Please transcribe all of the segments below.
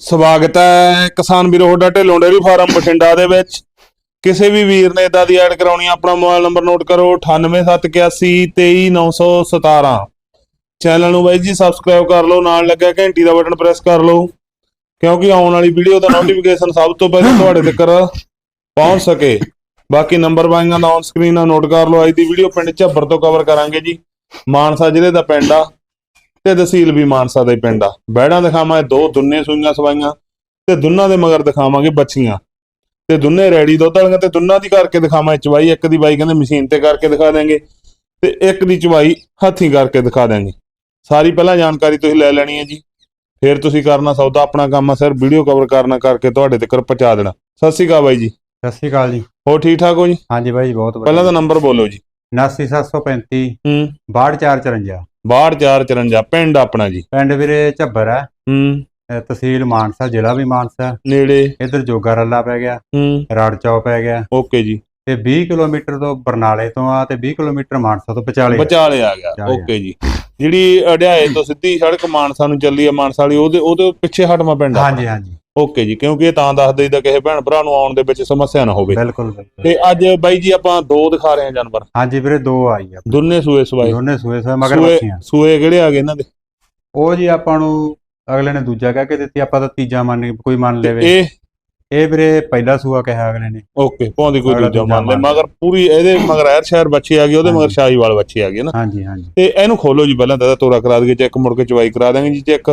ਸਵਾਗਤ ਹੈ ਕਿਸਾਨ ਵੀਰੋ, ਤੁਹਾਡਾ ਢਿੱਲੋਂ ਡੇਅਰੀ ਫਾਰਮ ਬਠਿੰਡਾ ਦੇ ਵਿੱਚ। ਕਿਸੇ ਵੀ ਵੀਰ ਨੇ ਇਦਾਂ ਦੀ ਐਡ ਕਰਾਉਣੀ ਆਪਣਾ ਮੋਬਾਈਲ ਨੰਬਰ ਨੋਟ ਕਰੋ 9871823917 ਚੈਨਲ ਨੂੰ ਬਾਈ ਜੀ ਸਬਸਕ੍ਰਾਈਬ ਕਰ ਲਓ, ਨਾਲ ਲੱਗਿਆ ਘੰਟੀ ਦਾ ਬਟਨ ਪ੍ਰੈਸ ਕਰ ਲਓ, ਕਿਉਂਕਿ ਆਉਣ ਵਾਲੀ ਵੀਡੀਓ ਦਾ ਨੋਟੀਫਿਕੇਸ਼ਨ ਸਭ ਤੋਂ ਪਹਿਲਾਂ ਤੁਹਾਡੇ ਤੱਕ ਪਹੁੰਚ ਸਕੇ। ਬਾਕੀ ਨੰਬਰ ਬਾਈਆਂ ਦਾ ਔਨ ਸਕਰੀਨ ਨਾਲ ਨੋਟ ਕਰ ਲਓ, ਅੱਜ ਦੀ ਵੀਡੀਓ ਪਿੰਡ ਝੱਬਰ ਤੋਂ ਕਵਰ ਕਰਾਂਗੇ ਜੀ। ਮਾਨਸਾ ਜ਼ਿਲ੍ਹੇ ਦਾ ਪਿੰਡ ਆ। ਤੇ ਤਹਿਸੀਲ ਵੀ ਮਾਨਸਾ ਦਾ ਹੀ ਪਿੰਡ ਆ। ਬੈੜਾਂ ਦਿਖਾਵਾਂਗੇ ਦੋ ਦੁੰਨੇ ਸੂਈਆਂ ਸਵਾਈਆਂ ਤੇ ਦੁੰਨਾਂ ਦੇ ਮਗਰ ਦਿਖਾਵਾਂਗੇ ਬੱਚੀਆਂ। ਤੇ ਦੁੰਨੇ ਰੈਡੀ ਦੁੱਧ ਵਾਲੀਆਂ ਤੇ ਦੁੰਨਾਂ ਦੀ ਕਰਕੇ ਦਿਖਾਵਾਂਗੇ ਚਵਾਈ ਇੱਕ ਦੀ ਬਾਈ ਕਹਿੰਦੇ ਮਸ਼ੀਨ ਤੇ ਕਰਕੇ ਦਿਖਾ ਦੇਾਂਗੇ ਤੇ ਇੱਕ ਦੀ ਚਵਾਈ ਹੱਥੀਂ ਕਰਕੇ ਦਿਖਾ ਦੇਾਂਗੇ ਸਾਰੀ ਪਹਿਲਾਂ ਜਾਣਕਾਰੀ ਤੁਸੀਂ ਲੈ ਲੈਣੀ ਹੈ ਜੀ। ਫਿਰ ਤੁਸੀਂ ਕਰਨਾ ਸੌਦਾ ਆਪਣਾ ਕੰਮ ਆ ਸਰ ਵੀਡੀਓ ਕਵਰ ਕਰਨਾ ਕਰਕੇ ਤੁਹਾਡੇ ਤੱਕ ਪਹੁੰਚਾ ਦੇਣਾ। ਸਤਿ ਸ਼੍ਰੀ ਅਕਾਲ ਬਾਈ ਜੀ। ਸਤਿ ਸ਼੍ਰੀ ਅਕਾਲ ਜੀ। ਹੋਰ ਠੀਕ ਠਾਕ ਹੋ ਜੀ? ਹਾਂਜੀ ਬਾਈ ਬਹੁਤ ਵਧੀਆ। ਪਹਿਲਾਂ ਤਾਂ ਨੰਬਰ ਬੋਲੋ ਜੀ। 79735 ਹੂੰ। 6254 6454 ਪਿੰਡ ਆਪਣਾ ਜੀ। ਪਿੰਡ ਵੀਰੇ ਝੱਬਰ ਹੈ ਹੂੰ। ਅਹ ਤਹਿਸੀਲ ਮਾਨਸਾ ਜ਼ਿਲ੍ਹਾ ਵੀ ਮਾਨਸਾ। ਨੇੜੇ। ਇਧਰ ਜੋਗਾ ਰੱਲਾ ਪੈ ਗਿਆ। ਹੂੰ। ਰਾੜ ਚੌ ਪੈ ਗਿਆ। ਓਕੇ ਜੀ। ਤੇ 20 ਕਿਲੋਮੀਟਰ ਤੋਂ ਬਰਨਾਲੇ ਤੋਂ ਆ ਤੇ 20 ਕਿਲੋਮੀਟਰ ਮਾਨਸਾ ਤੋਂ ਵਿਚਾਲੇ ਆ। ਵਿਚਾਲੇ ਆ ਗਿਆ। ਵਿਚਾਲੇ ਆ। ਓਕੇ ਜੀ। ਜਿਹੜੀ ਅੜਿਆਏ ਤੋਂ ਸਿੱਧੀ ਸੜਕ ਮਾਨਸਾ ਨੂੰ ਚੱਲੀ ਆ ਮਾਨਸਾ ਵਾਲੀ ਉਹਦੇ ਉਹਦੇ ਪਿੱਛੇ ਹਟਵਾ ਪਿੰਡ ਆ। ਹਾਂਜੀ ਹਾਂਜੀ। ਓਕੇ ਜੀ ਕਿਉਂਕਿ ਇਹ ਤਾਂ ਦੱਸ ਦਈਦਾ ਕਿਸੇ ਭੈਣ ਭਰਾ ਨੂੰ ਆਉਣ ਦੇ ਵਿੱਚ ਸਮੱਸਿਆ ਨਾ ਹੋਵੇ। ਬਿਲਕੁਲ ਬਿਲਕੁਲ। ਤੇ ਅੱਜ ਬਾਈ ਜੀ ਆਪਾਂ ਦੋ ਦਿਖਾ ਰਹੇ ਹਾਂ ਜਾਨਵਰ। ਹਾਂਜੀ ਵੀਰੇ ਦੋ ਆਈ ਆ। ਦੋਨੇ ਸੂਏ ਸਵਾਏ। ਦੋਨੇ ਸੂਏ ਸੂਏ ਮਗਰ ਸੂਏ ਬੱਚੀਆਂ ਸੂਏ ਕਿਹੜੇ ਆ ਗਏ ਇਹਨਾਂ ਦੇ? ਉਹ ਜੀ ਆਪਾਂ ਨੂੰ ਅਗਲੇ ਨੇ ਦੂਜਾ ਕਹਿ ਕੇ ਦਿੱਤੀ ਆਪਾਂ ਤਾਂ ਤੀਜਾ ਮੰਨ ਕੋਈ ਮੰਨ ਲਵੇ। ਇਹ ਇਹ ਵੀਰੇ ਪਹਿਲਾ ਸੂਆ ਕਿਹਾ ਅਗਲੇ ਨੇ। ਓਕੇ ਪੌਂਦੀ ਕੋਈ ਅਗਲਾ ਦੂਜਾ ਦੂਜਾ ਮੰਨ ਲੈ। ਮੰਨ। ਮਗਰ ਪੂਰੀ ਇਹਦੇ ਮਗਰ ਐਰ ਸ਼ਹਿਰ ਬੱਚੀ ਆ ਗਈ ਉਹਦੇ ਮਗਰ ਹਾਂਜੀ। ਸ਼ਾਹੀਵਾਲ ਬੱਚੀ ਆ ਗਈ ਨਾ। ਹਾਂਜੀ ਹਾਂਜੀ। ਤੇ ਇਹਨੂੰ ਖੋਲੋ ਜੀ ਪਹਿਲਾਂ ਤਾਂ ਇਹਦਾ ਤੋਰਾ ਕਰਾ ਦਈਏ ਚੈੱਕ ਮੁੜ ਕੇ ਚਵਾਈ ਕਰਾ ਦਾਂਗੇ ਜੀ ਚੈੱਕ।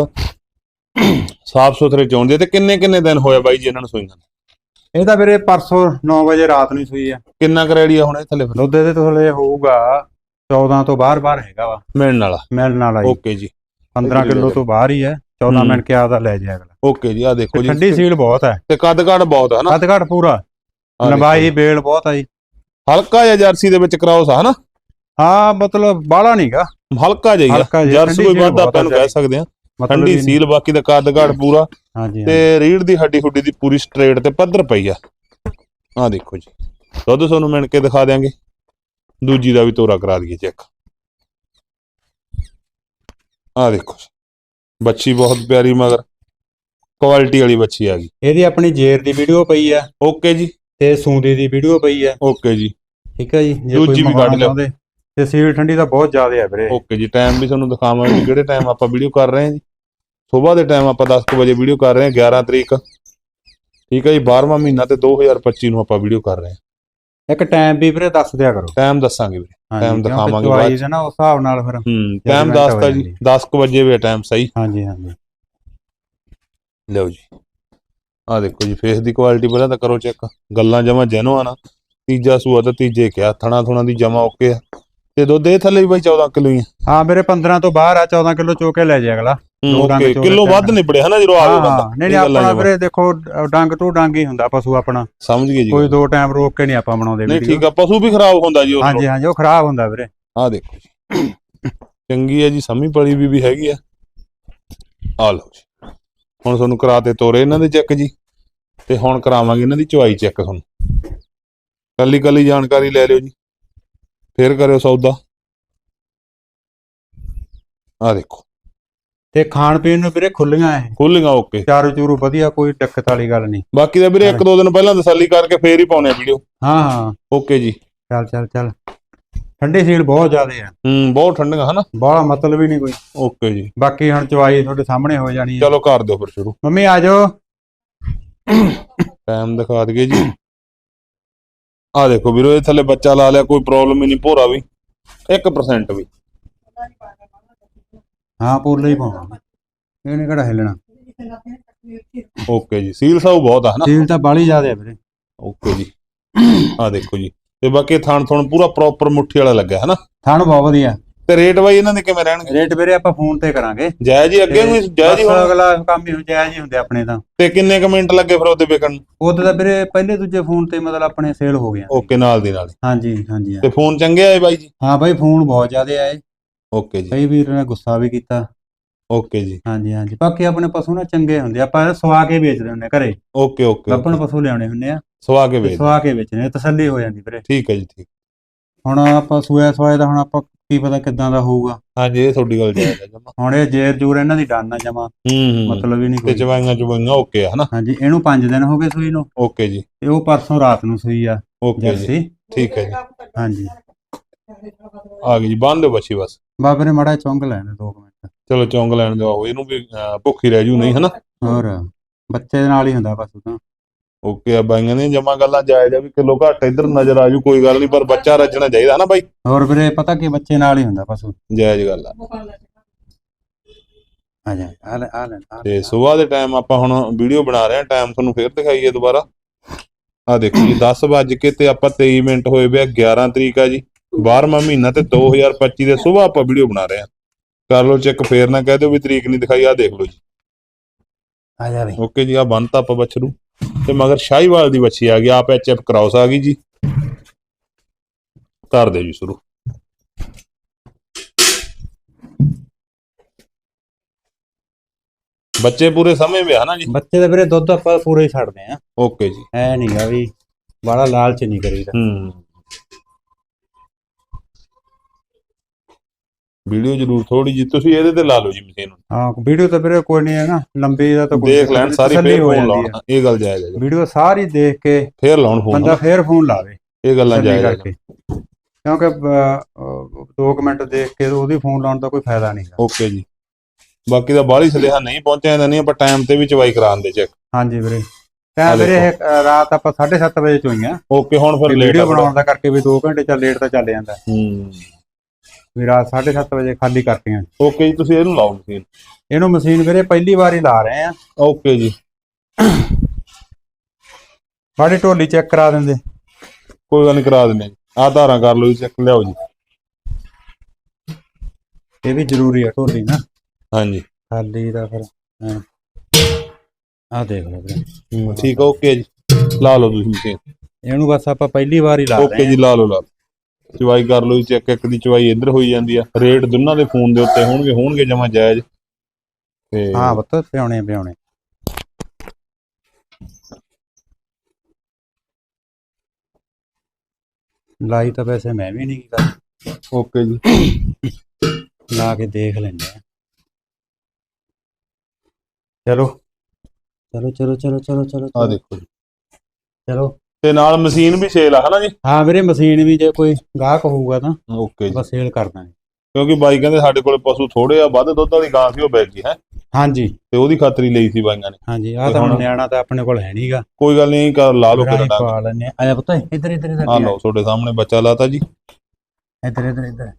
ਸਾਫ਼ ਸੁਥਰੇ ਚੋਣ ਤੇ ਕਿੰਨੇ ਕਿੰਨੇ ਦਿਨ ਹੋਇਆ ਬਾਈ ਜੀ ਇਹਨਾਂ ਨੂੰ ਸੂਈਆਂ ਨੂੰ? ਇਹ ਤਾਂ ਵੀਰੇ ਪਰਸੋਂ 9 ਵਜੇ ਰਾਤ ਨੂੰ ਹੀ ਸੂਈ ਆ। ਕਿੰਨਾ ਕਰੇੜੀ ਆ ਹੁਣ ਇਹ ਥੱਲੇ ਫਿਰ? ਦੁੱਧ ਇਹਦੇ ਹਲੇ ਹੋਊਗਾ 14 ਤੋਂ ਬਾਹਰ ਬਾਹਰ ਹੈਗਾ ਵਾ। ਮਿਲਣ ਵਾਲਾ। ਮਿਲਣ ਵਾਲਾ ਜੀ। ਓਕੇ ਜੀ 15 ਕਿਲੋ ਤੋਂ ਬਾਹਰ ਹੀ ਹੈ 14 ਹੂੰ। ਮਿੰਟ ਕਿਆ ਦਾ ਲੈ ਜਾਏ ਅਗਲਾ ਓਕੇ ਜੀ ਆ ਦੇਖੋ ਤੇ ਜੀ। ਠੰਡੀ ਸੀਲ ਬਹੁਤ ਹੈ ਤੇ ਕੱਦ ਕਾਠ ਬਹੁਤ ਹੈ ਨਾ ਕੱਦ ਘੱਟ ਪੂਰਾ ਲੰਬਾਈ। ਬੇਲ ਬਹੁਤ ਆ ਜੀ। ਹਲਕਾ ਜਿਹਾ ਜਰਸੀ ਦੇ ਵਿੱਚ ਕਰਾਉਸ ਆ ਹਨਾ? ਹਾਂ ਮਤਲਬ ਬਾਹਲਾ ਨਹੀਂਗਾ ਹਲਕਾ ਜਿਹਾ ਹਲਕਾ ਜਿਹਾ, ਜਰਸੀ ਠੰਡੀ ਕੋਈ ਵੱਧ ਸੀਲ ਆਪਾਂ ਨੂੰ ਬਹੁਤ ਕਹਿ ਸਕਦੇ ਆ। ਮਤਲਬ ਠੰਡੀ ਸੀਲ ਬਾਕੀ ਦਾ ਕੱਦ ਕਾਠ ਪੂਰਾ। ਹਾਂਜੀ ਤੇ ਰੀੜ ਦੀ ਹੱਡੀ ਹੁੱਡੀ ਦੀ ਪੂਰੀ ਸਟ੍ਰੇਟ ਤੇ ਪੱਧਰ ਪਈ ਆ। ਆ ਦੇਖੋ ਜੀ। ਦੁੱਧ ਤੁਹਾਨੂੰ ਮਿਣ ਕੇ ਦਿਖਾ ਦਿਆਂਗੇ। ਦੂਜੀ ਦਾ ਵੀ ਤੋਰਾ ਕਰਾ ਦਈਏ ਚੈੱਕ। ਆ ਦੇਖੋ। ਬੱਚੀ ਬਹੁਤ ਪਿਆਰੀ ਮਗਰ ਕੁਆਲਿਟੀ ਵਾਲੀ ਬੱਚੀ ਆ ਗਈ। ਇਹਦੀ ਆਪਣੀ ਜੇਰ ਦੀ ਵੀਡੀਓ ਪਈ ਆ। ਓਕੇ ਜੀ। ਤੇ ਸੂੰਦੀ ਦੀ ਵੀਡੀਓ ਪਈ ਆ। ਓਕੇ ਜੀ। ਠੀਕ ਹੈ ਜੀ ਜੇ ਦੂਜੀ ਵੀ ਮੰਗਵਾਉਣਾ। ਚਾਹੁੰਦੇ। ਤੇ ਸੀਲ ਠੰਡੀ ਤਾਂ ਬਹੁਤ ਜ਼ਿਆਦਾ ਹੈ ਵੀਰੇ। ਓਕੇ ਜੀ ਟਾਈਮ ਵੀ ਤੁਹਾਨੂੰ ਦਿਖਾਵਾਂਗੇ ਵੀ ਕਿਹੜੇ ਟਾਈਮ ਆਪਾਂ ਵੀਡੀਓ ਕਰ ਰਹੇ ਹਾਂ ਜੀ। ਸਵੇਰ ਦੇ ਟਾਈਮ ਆਪਾਂ 10 ਕੁ ਵਜੇ ਵੀਡੀਓ ਕਰ ਰਹੇ ਹਾਂ 11 ਤਰੀਕ। ਠੀਕ ਹੈ ਜੀ 12ਵਾਂ ਮਹੀਨਾ ਤੇ 2025 ਨੂੰ ਆਪਾਂ ਵੀਡੀਓ ਕਰ ਰਹੇ ਹਾਂ। ਇੱਕ ਟਾਈਮ ਵੀ ਵੀਰੇ ਦੱਸ ਦਿਆ ਕਰੋ। ਟਾਈਮ ਦੱਸਾਂਗੇ ਵੀਰੇ ਕਿਉਂਕਿ ਦਿਖਾਵਾਂਗੇ ਬਾਅਦ ਚ। ਦੇ ਨਾ ਉਸ ਹਿਸਾਬ ਨਾਲ ਫਿਰ ਹੂੰ ਟਾਈਮ ਦੱਸਤਾ ਜੀ ਜਾਂਦੀ। 10 ਕੁ ਵਜੇ ਵੀ ਟਾਈਮ ਸਹੀ। ਹਾਂਜੀ ਹਾਂਜੀ। ਲਓ ਜੀ। ਆ ਦੇਖੋ ਜੀ ਫੇਸ ਦੀ ਕੁਆਲਿਟੀ ਪਹਿਲਾਂ ਤਾਂ ਕਰੋ ਚੈੱਕ ਗੱਲਾਂ ਜਮਾ ਜੈਨੋ ਆ ਨਾ। ਤੀਜਾ ਸੂਆ ਤਾਂ ਤੀਜੇ ਕਿਹਾ ਥਣਾ ਥੁਣਾ ਦੀ ਜਮਾ ਓਕੇ ਆ। ਤੇ ਦੁੱਧ ਇਹ ਥੱਲੇ ਵੀ ਬਾਈ 14 ਕਿਲੋ ਹੀ ਆ। ਹਾਂ ਮੇਰੇ 15 ਤੋਂ ਬਾਹਰ ਆ 14 ਕਿਲੋ ਚੋਕੇ ਲੈ ਜਾਏ ਅਗਲਾ। ਦੋ ਡੰਗ ਓਕੇ ਚੋਲੇ ਕਿਲੋ ਵੱਧ ਪੈਣ। ਨਿਬੜਿਆ ਹਨਾ ਜਦੋਂ ਆਵੇ ਹਾਂ ਬੰਦਾ। ਨਹੀਂ ਇਹ ਨਹੀਂ ਗੱਲਾਂ ਆਪਣਾ ਜਮਾਂ। ਵੀਰੇ ਦੇਖੋ ਡੰਗ ਤੋਂ ਡੰਗ ਹੀ ਹੁੰਦਾ ਪਸ਼ੂ ਆਪਣਾ। ਸਮਝ ਗਏ ਜੀ। ਕੋਈ ਦੋ ਟਾਈਮ ਰੋਕ ਕੇ ਨਹੀਂ ਆਪਾਂ ਬਣਾਉਂਦੇ ਨਹੀਂ ਵੀਡੀਓ। ਠੀਕ ਆ ਪਸ਼ੂ ਵੀ ਖਰਾਬ ਹੁੰਦਾ ਜੀ ਉਸ ਹਾਂਜੀ ਹਾਂਜੀ ਉਹ ਖਰਾਬ ਹੁੰਦਾ ਵੀਰੇ। ਆ ਦੇਖੋ ਜੀ। ਚੰਗੀ ਹੈ ਜੀ ਸਮੀ ਪਲੀ ਵੀ ਵੀ ਹੈਗੀ ਆ। ਆ ਲਓ ਜੀ। ਹੁਣ ਤੁਹਾਨੂੰ ਕਰਾਤੇ ਤੋਰੇ ਇਹਨਾਂ ਦੇ ਚੈੱਕ ਜੀ। ਤੇ ਹੁਣ ਕਰਾਵਾਂਗੇ ਇਹਨਾਂ ਦੀ ਚੁਆਈ ਚੈੱਕ ਤੁਹਾਨੂੰ। ਕੱਲੀ ਕੱਲੀ ਜਾਣਕਾਰੀ ਲੈ ਲਿਓ ਜੀ। ਫੇਰ ਕਰਿਓ ਸੌਦਾ। ਆ ਦੇਖੋ। ਤੇ ਖਾਣ ਪੀਣ ਨੂੰ ਵੀਰੇ ਖੁੱਲੀਆਂ ਇਹ। ਖੁੱਲੀਆਂ ਓਕੇ। ਚਾਰੂ ਚੂਰੂ ਵਧੀਆ ਕੋਈ ਦਿੱਕਤ ਵਾਲੀ ਗੱਲ ਨਹੀਂ। ਬਾਕੀ ਦਾ ਵੀਰੇ ਇੱਕ ਦੋ ਦਿਨ ਪਹਿਲਾਂ ਤਸੱਲੀ ਕਰਕੇ ਫੇਰ ਹੀ ਪਾਉਣੇ ਵੀਡੀਓ। ਹਾਂ ਹਾਂ। ਓਕੇ ਜੀ। ਚੱਲ ਚੱਲ ਚੱਲ। ਠੰਡੀ ਸੀਲ ਬਹੁਤ ਜ਼ਿਆਦੇ ਆ। ਹੂੰ ਬਹੁਤ ਠੰਡੀਆਂ ਹਨਾ? ਬਾਹਲਾ ਮਤਲਬ ਹੀ ਨਹੀਂ ਕੋਈ। ਓਕੇ ਜੀ। ਬਾਕੀ ਹੁਣ ਚਵਾਈ ਤੁਹਾਡੇ ਸਾਹਮਣੇ ਹੋ ਜਾਣੀ ਹੈ ਚਲੋ ਕਰ ਦਿਓ ਫਿਰ ਸ਼ੁਰੂ। ਮੰਮੀ ਆ ਜਾਓ। ਟਾਈਮ ਦਿਖਾ ਦਈਏ ਜੀ। ਆ ਦੇਖੋ ਵੀਰੋ ਇਹ ਥੱਲੇ ਬੱਚਾ ਲਾ ਲਿਆ ਕੋਈ ਪ੍ਰੋਬਲਮ ਹੀ ਨਹੀਂ ਭੋਰਾ ਵੀ। 1% ਵੀ। ਹਾਂ ਪੂਰਲੇ ਹੀ ਪਾਉਣਾ। ਇਹਨੇ ਕਿਹੜਾ ਹਿੱਲਣਾ। ਓਕੇ ਜੀ ਸੀਲ ਸਾਊ ਬਹੁਤ ਆ ਹਨਾ? ਸੀਲ ਤਾਂ ਬਾਲੀ ਜ਼ਿਆਦੇ ਆ ਵੀਰੇ। ਓਕੇ ਜੀ। ਆ ਦੇਖੋ ਜੀ। ਤੇ ਬਾਕੀ ਥਣ ਥਣ ਪੂਰਾ ਪ੍ਰੋਪਰ ਮੁੱਠੀ ਵਾਲਾ ਲੱਗਾ ਹਨਾ? ਥਣ ਬਹੁਤ ਵਧੀਆ। ਤੇ ਰੇਟ ਬਾਈ ਇਹਨਾਂ ਦੇ ਕਿਵੇਂ ਰਹਿਣਗੇ? ਰੇਟ ਵੀਰੇ ਆਪਾਂ ਫੋਨ ਤੇ ਕਰਾਂਗੇ। ਜਾਇਜ਼ ਹੀ ਅੱਗੇ ਵੀ ਜਾਇਜ਼ ਹੀ ਬਸ ਹੋਣਾ। ਅਗਲਾ ਕੰਮ ਹੀ ਹੋ ਜਾਇਜ਼ ਹੀ ਹੁੰਦੇ ਆਪਣੇ ਤਾਂ। ਤੇ ਕਿੰਨੇ ਕੁ ਮਿੰਟ ਲੱਗੇ ਫਿਰ ਉਹਦੇ ਵਿਕਣ ਨੂੰ? ਉਹਦੇ ਤਾਂ ਵੀਰੇ ਪਹਿਲੇ ਦੂਜੇ ਫੋਨ ਤੇ ਮਤਲਬ ਆਪਣੇ ਸੇਲ ਹੋ ਗਿਆ ਓਕੇ ਨਾਲ ਦੀ ਨਾਲ ਹੀ। ਹਾਂਜੀ ਹਾਂਜੀ ਹਾਂ। ਤੇ ਫੋਨ ਚੰਗੇ ਆਏ ਬਾਈ ਜੀ? ਹਾਂ ਬਾਈ ਫੋਨ ਬਹੁਤ ਜ਼ਿਆਦੇ ਆਏ। ਓਕੇ ਜੀ। ਕਈ ਵੀਰ ਨੇ ਗੁੱਸਾ ਵੀ ਕੀਤਾ। ਓਕੇ ਜੀ। ਹਾਂਜੀ ਹਾਂਜੀ। ਬਾਕੀ ਆਪਣੇ ਪਸ਼ੂ ਨਾ ਚੰਗੇ ਹੁੰਦੇ ਆ, ਆਪਾਂ ਸਵਾ ਕੇ ਵੇਚਦੇ ਹੁੰਦੇ ਆ ਘਰੇ। ਓਕੇ ਓਕੇ ਗੱਪਣ ਪਸ਼ੂ ਲਿਆਉਣੇ ਹੁੰਦੇ ਆ। ਸਵਾ ਕੇ ਵੇਚ ਸਵਾ ਕੇ ਵੇਚਣੇ ਆ, ਤਸੱਲੀ ਹੋ ਜਾਂਦੀ ਵੀਰੇ। ਠੀਕ ਹੈ ਜੀ ਠੀਕ। ਹੁਣ ਆਪਾਂ ਸੂਆ ਸਵਾਏ ਦਾ ਹੁਣ ਆਪਾਂ ਕੀ ਪਤਾ ਕਿੱਦਾਂ ਦਾ ਹੋਊਗਾ। ਹਾਂਜੀ ਇਹ ਤੁਹਾਡੀ ਗੱਲ ਜਾਇਜ਼ ਹੈ ਜਮਾ। ਹੁਣ ਇਹ ਜੇਰ ਜੂਰ ਇਹਨਾਂ ਦੀ ਡਾਨ ਜਮਾ। ਹੂੰ ਹੂੰ। ਮਤਲਬ ਹੀ ਨਹੀਂ ਤੇ ਕੋਈ। ਚਵਾਈਆਂ ਚਵਾਈਆਂ ਓਕੇ ਆ ਹਨਾ? ਹਾਂਜੀ ਇਹਨੂੰ 5 ਦਿਨ ਹੋ ਗਏ ਸੂਈ ਨੂੰ। ਓਕੇ ਜੀ। ਤੇ ਉਹ ਪਰਸੋਂ ਰਾਤ ਨੂੰ ਸੂਈ ਆ। ਓਕੇ ਜੀ। ਜਰਸੀ ਠੀਕ ਹੈ ਜੀ। ਹਾਂਜੀ। ਆ ਗਈ ਜੀ ਬੰਨ ਬੱਚੀ ਬਸ ਬਾਬੇ ਨੇ ਮੜਾ ਚੌਂਕ ਲੈਣੇ 2 ਮਿੰਟ। ਚਲੋ ਚੌਂਕ ਲੈਣ ਦਿਓ ਇਹਨੂੰ ਵੀ ਅਹ, ਭੁੱਖੀ ਰਹਿ ਜੂ ਨਹੀਂ ਹਨਾ? ਹੋਰ ਬੱਚੇ ਦੇ ਨਾਲ ਹੀ ਹੁੰਦਾ ਬਸ ਉਹ ਤਾਂ ਓਕੇ ਆ ਬਾਈਆਂ ਦੀਆਂ ਜਮਾ ਗੱਲਾਂ ਜਾਇਜ਼ ਆ ਵੀ ਕਿਲੋ ਘੱਟ ਇੱਧਰ ਨਜ਼ਰ ਆ ਜੂ ਕੋਈ ਗੱਲ ਨਹੀਂ ਪਰ ਬੱਚਾ ਰੱਜਣਾ ਚਾਹੀਦਾ ਹਨਾ ਬਾਈ। ਹੋਰ ਵੀਰੇ ਪਤਾ ਕੀ ਬੱਚੇ ਨਾਲ ਹੀ ਹੁੰਦਾ ਬਸ ਜਾਇਜ਼ ਗੱਲ ਆ। ਆ ਜਾ ਆ ਲੈ ਆ ਲੈ ਆ ਲੈ। ਤੇ ਸਵੇਰ ਦੇ ਟਾਈਮ ਆਪਾਂ ਹੁਣ ਵੀਡੀਓ ਬਣਾ ਰਹੇ ਹਾਂ ਟਾਈਮ ਤੁਹਾਨੂੰ ਫੇਰ ਦਿਖਾਈਏ ਦੁਬਾਰਾ। ਆ ਦੇਖੋ ਜੀ 10 ਵੱਜ ਕੇ ਤੇ ਆਪਾਂ 23 ਮਿੰਟ ਹੋਏ ਪਿਆ 11 ਤਰੀਕ ਆ ਜੀ। 12ਵਾਂ ਮਹੀਨਾ ਤੇ 2025 ਦੇ ਸਵੇਰ ਆਪਾਂ ਵੀਡੀਓ ਬਣਾ ਰਹੇ ਹਾਂ ਕਰ ਲਓ ਚੈੱਕ ਫੇਰ ਨਾ ਕਹਿ ਦਿਓ ਵੀ ਤਰੀਕ ਨਹੀਂ ਦਿਖਾਈ ਆ ਦੇਖ ਲਓ ਜੀ। ਆ ਜਾ ਬਈ। ਓਕੇ ਜੀ ਆ ਬੰਨਤਾ ਆਪਾਂ ਬੱਛਰੂ ਤੇ ਮਗਰ ਸ਼ਾਹੀਵਾਲ ਦੀ ਬੱਚੀ ਆ ਗਈ ਆਪ ਐਚਐਫ ਕ੍ਰਾਸ ਆ ਗਈ ਜੀ। ਕਰ ਦਿਓ ਜੀ ਸ਼ੁਰੂ। ਬੱਚੇ ਪੂਰੇ ਸਮੇਂ ਵਿਆ ਨਾ ਜੀ? ਬੱਚੇ ਦੇ ਵੀਰੇ ਦੁੱਧ ਆਪਾਂ ਪੂਰਾ ਹੀ ਛੱਡਦੇ ਆ। ਓਕੇ ਜੀ। ਐ ਨਹੀਂਗਾ ਵੀ ਬੜਾ ਲਾਲਚ ਨਹੀਂ ਕਰੀਦਾ। ਹੂੰ। ਵੀਡੀਓ ਜ਼ਰੂਰ ਥੋੜੀ ਜੀ ਤੁਸੀਂ ਇਹਦੇ ਤੇ ਲਾ ਲਓ ਜੀ ਮਸ਼ੀਨ ਨੂੰ। ਹਾਂ ਵੀਡੀਓ ਤਾਂ ਵੀਰੇ ਕੋਈ ਨਹੀਂ ਹੈ ਨਾ ਲੰਬੀ ਦਾ ਤਾਂ ਕੋਈ ਦੇਖ ਲੈਣ ਸਾਰੀ ਫੇਰ ਫੋਨ ਲਾਉਣ। ਇਹ ਗੱਲ ਜਾਇਜ਼ ਹੈ ਵੀਡੀਓ ਸਾਰੀ ਦੇਖ ਕੇ ਫੇਰ ਲਾਉਣ ਫੋਨ ਬੰਦਾ ਫੇਰ ਫੋਨ ਲਾਵੇ। ਇਹ ਗੱਲਾਂ ਜਾਇਜ਼ ਹੈ ਕਿਉਂਕਿ 2 ਮਿੰਟ ਦੇਖ ਕੇ ਉਹਦੀ ਫੋਨ ਲਾਉਣ ਦਾ ਕੋਈ ਫਾਇਦਾ ਨਹੀਂ ਓਕੇ ਜੀ। ਬਾਕੀ ਦਾ ਬਾਹਲੀ ਸਦੇਹਾ ਨਹੀਂ ਪਹੁੰਚਿਆ ਜਾਂਦਾ ਨਹੀਂ ਆਪਾਂ ਟਾਈਮ ਤੇ ਵੀ ਚਵਾਈ ਕਰਾਉਂਦੇ ਚੈੱਕ ਹਾਂਜੀ ਵੀਰੇ। ਤਾਂ ਵੀਰੇ ਰਾਤ ਆਪਾਂ 7:30 ਵਜੇ ਚੋਈਆਂ। ਓਕੇ ਹੁਣ ਫਿਰ ਲੇਟ ਵੀਡੀਓ ਬਣਾਉਣ ਦਾ ਕਰਕੇ ਵੀ 2 ਘੰਟੇ ਚੱਲ ਲੇਟ ਤਾਂ ਚੱਲ ਜਾਂਦਾ। ਹੂੰ। ਵੀ ਰਾਤ 7:30 ਵਜੇ ਖਾਲੀ ਕਰਤੀਆਂ। ਓਕੇ ਜੀ ਤੁਸੀਂ ਇਹਨੂੰ ਲਾਓ ਮਸ਼ੀਨ। ਇਹਨੂੰ ਮਸ਼ੀਨ ਵੀਰੇ ਪਹਿਲੀ ਵਾਰ ਹੀ ਲਾ ਰਹੇ ਆ। ਓਕੇ ਜੀ। ਮਾੜੀ ਢੋਲੀ ਚੈੱਕ ਕਰਾ ਦਿੰਦੇ। ਕੋਈ ਗੱਲ ਨਹੀਂ ਕਰਾ ਦਿੰਦੇ ਆ ਧਾਰਾਂ ਕਰ ਲਓ ਜੀ ਚੈੱਕ ਲਿਆਓ ਜੀ। ਇਹ ਵੀ ਜ਼ਰੂਰੀ ਆ ਢੋਲੀ ਨਾ। ਹਾਂਜੀ। ਖਾਲੀ ਦਾ ਫਿਰ ਆ ਦੇਖ ਲਓ ਵੀਰੇ। ਠੀਕ ਆ ਓਕੇ ਜੀ। ਲਾ ਲਓ ਤੁਸੀਂ ਮਸ਼ੀਨ। ਇਹਨੂੰ ਬਸ ਆਪਾਂ ਪਹਿਲੀ ਵਾਰ ਹੀ ਲਾ ਓਕੇ ਰਹੇ ਜੀ ਲਾ ਲਓ ਲਾ ਲਓ। ਚਵਾਈ ਕਰ ਲਓ ਚੈੱਕ ਇੱਕ ਦੀ ਚਵਾਈ ਇੱਧਰ ਹੋਈ ਜਾਂਦੀ ਆ। ਰੇਟ ਦੋਨਾਂ ਦੇ ਫੋਨ ਦੇ ਉੱਤੇ ਹੋਣਗੇ ਹੋਣਗੇ ਜਮਾ ਜਾਇਜ਼। ਤੇ ਹਾਂ ਬੱਤ ਪਿਆਉਣੇ ਪਿਆਉਣੇ। ਲਾਈ ਤਾਂ ਵੈਸੇ ਮੈਂ ਵੀ ਨਹੀਂ ਕੀਤਾ। ਓਕੇ ਜੀ। ਲਾ ਕੇ ਦੇਖ ਲੈਂਦੇ ਆ। ਚਲੋ। ਚਲੋ ਚਲੋ ਚਲੋ ਚਲੋ ਚਲੋ ਆ ਦੇਖੋ ਜੀ। ਚਲੋ। ਤੇ ਨਾਲ ਮਸ਼ੀਨ ਵੀ ਸੇਲ ਆ ਹਨਾ ਜੀ? ਹਾਂ ਵੀਰੇ ਮਸ਼ੀਨ ਵੀ ਜੇ ਕੋਈ ਗਾਹਕ ਹੋਊਗਾ ਤਾਂ ਓਕੇ ਜੀ। ਆਪਾਂ ਸੇਲ ਕਰ ਦਾਂਗੇ। ਕਿਉਂਕਿ ਬਾਈ ਕਹਿੰਦੇ ਸਾਡੇ ਕੋਲੇ ਪਸ਼ੂ ਥੋੜੇ ਆ ਵੱਧ ਦੁੱਧ ਵਾਲੀ ਗਾਂ ਸੀ ਉਹ ਗਈ ਹੈ। ਹਾਂਜੀ। ਤੇ ਉਹਦੀ ਖਾਤਰੀ ਲਈ ਸੀ ਬਾਈਆਂ ਨੇ। ਹਾਂਜੀ ਆ ਤੇ ਹੁਣ ਨਿਆਣਾ ਤਾਂ ਆਪਣੇ ਕੋਲ ਹੈ ਨਹੀਂਗਾ ਕੋਈ ਗੱਲ ਨਹੀਂ ਕਰ ਲਾ ਲਓ ਫਿਰ ਡਾਂਗ। ਪਾ ਲੈਨੇ ਆ। ਆਇਆ ਪੁੱਤ ਇੱਧਰ ਇੱਧਰ ਇੱਧਰ। ਆ ਲਓ ਤੁਹਾਡੇ ਸਾਹਮਣੇ ਬੱਚਾ ਲਾਤਾ ਜੀ। ਇੱਧਰ ਇੱਧਰ ਇੱਧਰ।